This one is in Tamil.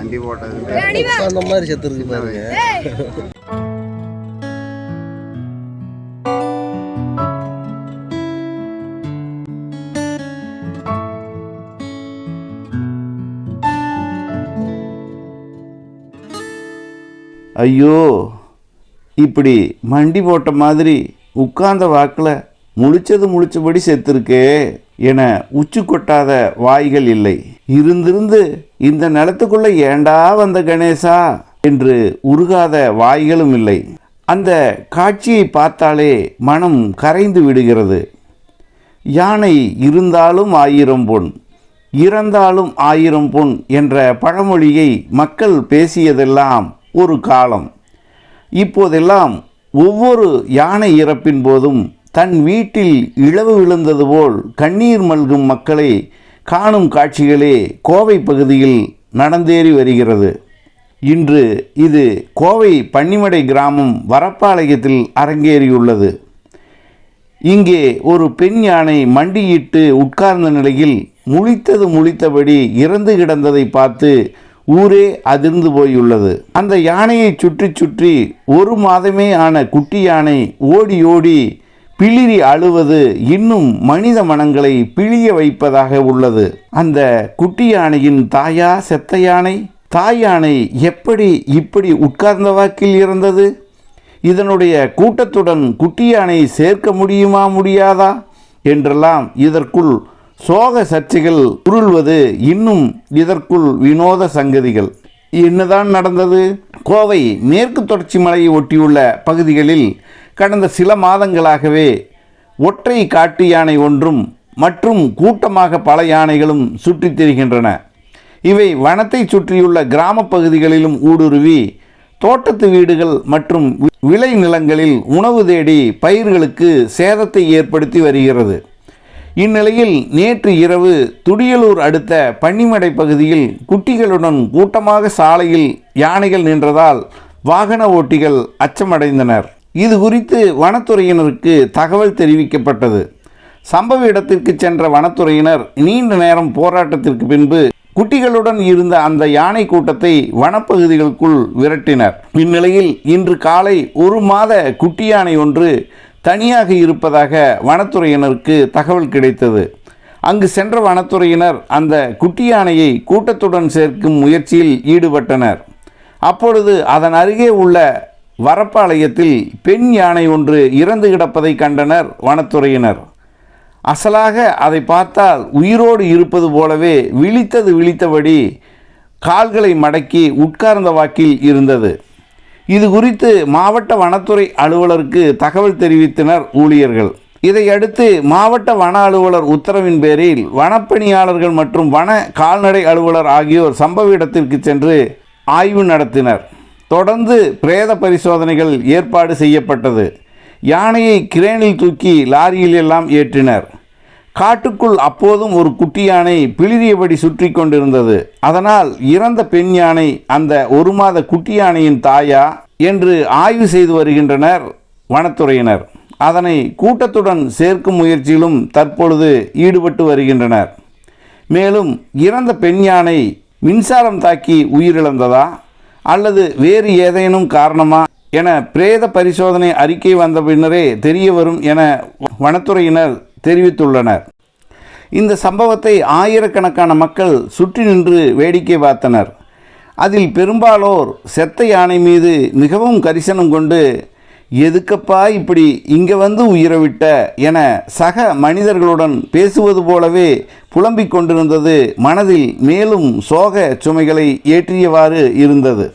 மண்டி போட்டது அந்த மாதிரி செத்துருக்கு பாருங்க. ஐயோ இப்படி மண்டி போட்ட மாதிரி உட்கார்ந்த வாக்கில் முழிச்சது முழிச்சபடி செத்துருக்கே என உச்சி கொட்டாத வாய்கள் இல்லை. இருந்திருந்து இந்த நிலத்துக்குள்ள ஏண்டா வந்த கணேசா என்று உருகாத வாய்களும் இல்லை. அந்த காட்சியை பார்த்தாலே மனம் கரைந்து விடுகிறது. யானை இருந்தாலும் ஆயிரம் பொன் இறந்தாலும் ஆயிரம் பொன் என்ற பழமொழியை மக்கள் பேசியதெல்லாம் ஒரு காலம். இப்போதெல்லாம் ஒவ்வொரு யானை இறப்பின் போதும் தன் வீட்டில் இழவு விழுந்தது போல் கண்ணீர் மல்கும் மக்களை காணும் காட்சிகளே கோவை பகுதியில் நடந்தேறி வருகிறது. இன்று இது கோவை பன்னிமடை கிராமம் வரப்பாளையத்தில் அரங்கேறியுள்ளது. இங்கே ஒரு பெண் யானை மண்டியிட்டு உட்கார்ந்த நிலையில் முழித்தது முழித்தபடி இறந்து கிடந்ததை பார்த்து ஊரே அதிர்ந்து போயுள்ளது. அந்த யானையை சுற்றி சுற்றி ஒரு மாதமே ஆன குட்டி யானை ஓடி ஓடி பிளிரி அழுவது இன்னும் மனித மனங்களை பிழிய வைப்பதாக உள்ளது. அந்த குட்டி யானையின் தாயா செத்த யானை தாய் யானை எப்படி இப்படி உட்கார்ந்த வாக்கில் இருந்தது? இதனுடைய கூட்டத்துடன் குட்டி யானை சேர்க்க முடியுமா முடியாதா? என்றெல்லாம் இதற்குள் சோக சர்ச்சைகள் உருள்வது இன்னும் இதற்குள் வினோத சங்கதிகள். என்னதான் நடந்தது? கோவை மேற்கு தொடர்ச்சி மலையை ஒட்டியுள்ள பகுதிகளில் கடந்த சில மாதங்களாகவே ஒற்றை காட்டு யானை ஒன்றும் மற்றும் கூட்டமாக பல யானைகளும் சுற்றித் திரிகின்றன. இவை வனத்தை சுற்றியுள்ள கிராம பகுதிகளிலும் ஊடுருவி தோட்டத்து வீடுகள் மற்றும் விளை நிலங்களில் உணவு தேடி பயிர்களுக்கு சேதத்தை ஏற்படுத்தி வருகிறது. இந்நிலையில் நேற்று இரவு துடியலூர் அடுத்த பன்னிமடை பகுதியில் குட்டிகளுடன் கூட்டமாக சாலையில் யானைகள் நின்றதால் வாகன ஓட்டிகள் அச்சமடைந்தனர். இது குறித்து வனத்துறையினருக்கு தகவல் தெரிவிக்கப்பட்டது. சம்பவ இடத்திற்கு சென்ற வனத்துறையினர் நீண்ட நேரம் போராட்டத்திற்கு பின்பு குட்டிகளுடன் இருந்த அந்த யானை கூட்டத்தை வனப்பகுதிகளுக்குள் விரட்டினர். இந்நிலையில் இன்று காலை ஒரு மாத குட்டி யானை ஒன்று தனியாக இருப்பதாக வனத்துறையினருக்கு தகவல் கிடைத்தது. அங்கு சென்ற வனத்துறையினர் அந்த குட்டி யானையை கூட்டத்துடன் சேர்க்கும் முயற்சியில் ஈடுபட்டனர். அப்பொழுது அதன் அருகே உள்ள வரப்பாளையத்தில் பெண் யானை ஒன்று இறந்து கிடப்பதை கண்டனர் வனத்துறையினர். அசலாக அதை பார்த்தால் உயிரோடு இருப்பது போலவே விழித்தது விழித்தபடி கால்களை மடக்கி உட்கார்ந்த வாக்கில் இருந்தது. இது குறித்து மாவட்ட வனத்துறை அலுவலருக்கு தகவல் தெரிவித்தனர் ஊழியர்கள். இதையடுத்து மாவட்ட வன அலுவலர் உத்தரவின் பேரில் வனப்பணியாளர்கள் மற்றும் வன கால்நடை அலுவலர் ஆகியோர் சம்பவ இடத்திற்கு சென்று ஆய்வு நடத்தினர். தொடர்ந்து பிரேத பரிசோதனைகள் ஏற்பாடு செய்யப்பட்டது. யானையை கிரேனில் தூக்கி லாரியில் எல்லாம் ஏற்றினர். காட்டுக்குள் அப்போதும் ஒரு குட்டி யானை பிளிரியபடி சுற்றி கொண்டிருந்தது. அதனால் இறந்த பெண் யானை அந்த ஒரு மாத குட்டி யானையின் தாயா என்று ஆய்வு செய்து வருகின்றனர் வனத்துறையினர். அதனை கூட்டத்துடன் சேர்க்கும் முயற்சியிலும் தற்பொழுது ஈடுபட்டு வருகின்றனர். மேலும் இறந்த பெண் யானை மின்சாரம் தாக்கி உயிரிழந்ததா? அல்லது வேறு ஏதேனும் காரணமா என பிரேத பரிசோதனை அறிக்கை வந்த பின்னரே தெரிய வரும் என வனத்துறையினர் தெரிவித்துள்ளனர். இந்த சம்பவத்தை ஆயிரக்கணக்கான மக்கள் சுற்றி நின்று வேடிக்கை பார்த்தனர். அதில் பெரும்பாலோர் செத்த யானை மீது மிகவும் கரிசனம் கொண்டு எதுக்கப்பா இப்படி இங்கே வந்து உயிரை விட்ட என சக மனிதர்களுடன் பேசுவது போலவே புலம்பிக் கொண்டிருந்தது மனதில் மேலும் சோக சுமைகளை ஏற்றியவாறு இருந்தது.